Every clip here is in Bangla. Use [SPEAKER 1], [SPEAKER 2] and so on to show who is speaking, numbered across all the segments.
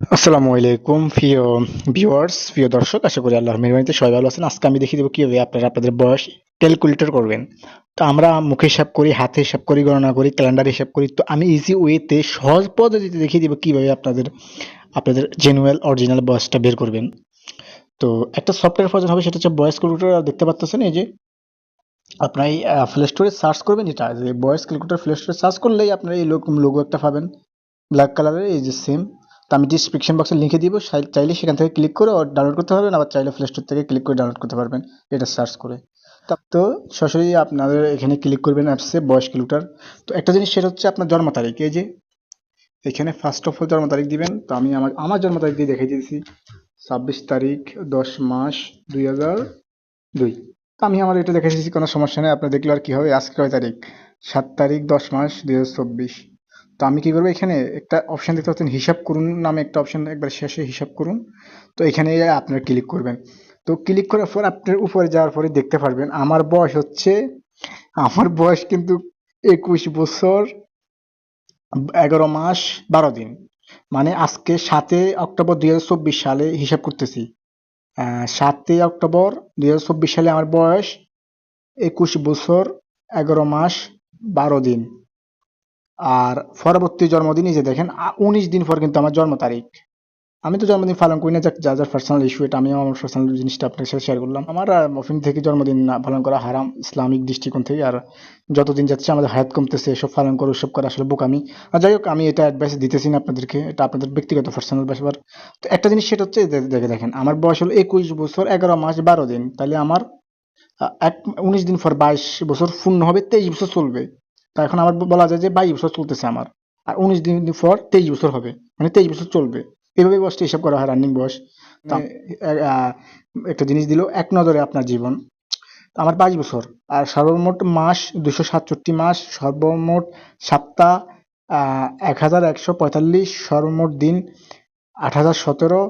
[SPEAKER 1] আসসালামু আলাইকুম, প্রিয় ভিউয়ার্স প্রিয় দর্শক, আশা করি আল্লাহর মেহরবানিতে সবাই ভালো আছেন। আজকে আমি দেখিয়ে দেবো কীভাবে আপনারা আপনাদের বয়স ক্যালকুলেটর করবেন। তো আমরা মুখে হিসাব করি, হাতে হিসাব করি, গণনা করি ক্যালেন্ডার হিসাব করি। তো আমি ইজি ওয়েতে সহজ পদ্ধতিতে দেখিয়ে দেবো কীভাবে আপনাদের আপনাদের জেনুয়াল অরিজিনাল বয়সটা বের করবেন। তো একটা সফটওয়্যার প্রয়োজন হবে, সেটা হচ্ছে বয়স ক্যালকুলেটর দেখতে পাচ্ছেন এই যে, আপনার এই প্লে স্টোরে সার্চ করবেন এটা যে বয়স ক্যালকুলেটর প্লে স্টোরে সার্চ করলেই আপনারা এই লোগো একটা পাবেন। ব্ল্যাক কালারের এই যে সেম তো আমি ডিসক্রিপশন বক্সে লিখে দিব চাই- চাইলে সেখান থেকে ক্লিক করে ডাউনলোড করতে পারবেন, আবার চাইলে প্লে স্টোর থেকে ক্লিক করে ডাউনলোড করতে পারবেন, এটা সার্চ করে। তা- সরাসরি আপনাদের এখানে ক্লিক করবেন অ্যাপসে বয়স কিলোটার তো একটা জিনিস সেটা হচ্ছে আপনার জন্ম তারিখ, এই যে এখানে ফার্স্ট অফ অল জন্ম তারিখ দিবেন, তো আমি আমার আমার জন্ম তারিখ দিয়ে দেখাই দিয়েছি, ছাব্বিশ তারিখ, দশ মাস, দুই হাজার দুই। তো আমি আমার এটা দেখে এসেছি কোনো সমস্যা নেই আপনি দেখলে আর কী হবে, আজকে কয় তারিখ? সাত তারিখ, দশ মাস, দুই হাজার চব্বিশ। তো আমি কি করব? এখানে একটা অপশন দেখতে পাচ্ছেন, হিসাব করুন নামে একটা অপশন একবার শেষে হিসাব করুন। তো এখানে আপনার ক্লিক করবেন। তো ক্লিক করার পর আপনার উপরে যাওয়ার পরে দেখতে পারবেন, আমার বয়স হচ্ছে, আমার বয়স কিন্তু একুশ বছর এগারো মাস বারো দিন। মানে আজকে সাতই অক্টোবর দুই হাজার চব্বিশ সালে হিসাব করতেছি। সাতই অক্টোবর দুই হাজার চব্বিশ সালে আমার বয়স একুশ বছর এগারো মাস বারো দিন। আর পরবর্তী জন্মদিন এই যে দেখেন উনিশ দিন পর কিন্তু আমার জন্ম তারিখ। আমি তো জন্মদিন পালন করি না যা যার পার্সোনাল ইস্যু এটা আমি আমার পার্সোনাল জিনিসটা আপনার সাথে শেয়ার করলাম। আমার মফিন থেকে জন্মদিন পালন করা হারাম, ইসলামিক দৃষ্টিকোণ থেকে, আর যতদিন যাচ্ছে আমাদের হায়াত কমতেছে, এসব পালন করে, ওসব করা আসলে বোকামি। আর যাই হোক, আমি এটা অ্যাডভাইস দিতেছি না আপনাদেরকে, এটা আপনাদের ব্যক্তিগত পার্সোনাল ব্যাপার। তো একটা জিনিস সেটা হচ্ছে দেখে দেখেন, আমার বয়স হলো একুশ বছর, এগারো মাস, বারো দিন। তাহলে আমার এক, উনিশ দিন পর বাইশ বছর পূর্ণ হবে, তেইশ বছর চলবে। তা এখন আমার বলা যায় যে বাইশ বছর চলতেছে আমার। আর উনিশ দিন পর তেইশ বছর হবে মানে তেইশ বছর চলবে। এইভাবে বয়সটা হিসাব করা হয় রানিং বয়স। আহ, একটা জিনিস দিল এক নজরে আপনার জীবন। আমার বাইশ বছর আর সর্বমোট মাস দুশো সাতষট্টি মাস সর্বমোট সপ্তাহ এক হাজার একশো পঁয়তাল্লিশ সর্বমোট দিন আট হাজার সতেরো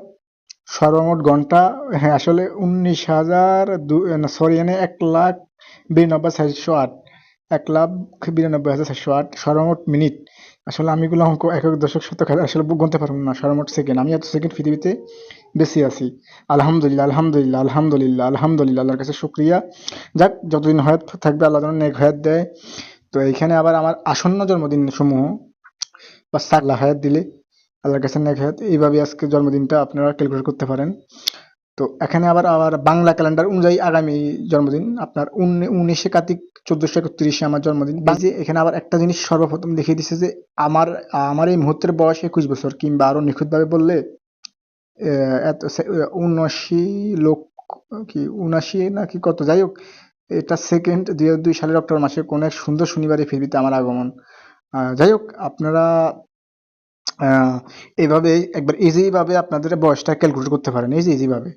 [SPEAKER 1] সর্বমোট ঘণ্টা হ্যাঁ আসলে উনিশ হাজার সরি এনে এক লাখ বিরানব্বই চারশো আট। এক লাখ বিরানব্বই হাজার চারশো আট, সর্বমোট মিনিট। আসলে আমি এগুলো অঙ্ক এক দশক, শতক আসলে গুনতে পারব না, সর্বমোট সেকেন্ড আমি এত সেকেন্ড পৃথিবীতে বেশি আছি। আলহামদুলিল্লাহ আলহামদুলিল্লাহ আলহামদুলিল্লাহ আলহামদুলিল্লাহ, আল্লাহর কাছে শুক্রিয়া। যাক, যতদিন হয়াত থাকবে, আল্লাহ যেন নেক হয়াত দেয়। তো এইখানে আবার আমার আসন্ন জন্মদিন সমূহ বা আল্লাহ হায়াত দিলে আল্লাহর কাছে নেক হায়াত। এইভাবে আজকে জন্মদিনটা আপনারা ক্যালকুলেট করতে পারেন। তো এখানে আবার আবার বাংলা ক্যালেন্ডার অনুযায়ী আগামী জন্মদিন আপনার উনি- উনিশে কার্তিক চোদ্দশো একত্রিশে আমার জন্মদিন। যে এখানে আবার একটা জিনিস সর্বপ্রথম দেখিয়ে দিচ্ছে যে আমার আমার এই মুহূর্তের বয়স একুশ বছর কিংবা আরও নিখুঁতভাবে বললে এত উনআশি লক্ষ কি উনআশি নাকি কত যাই হোক এটা সেকেন্ড দুই হাজার দুই সালের অক্টোবর মাসে কোন এক সুন্দর শনিবারে পৃথিবীতে আমার আগমন। যাই হোক আপনারা আহ, এইভাবে একবার ইজি ভাবে আপনাদের বয়সটা ক্যালকুলেট করতে পারেন ইজি ভাবে।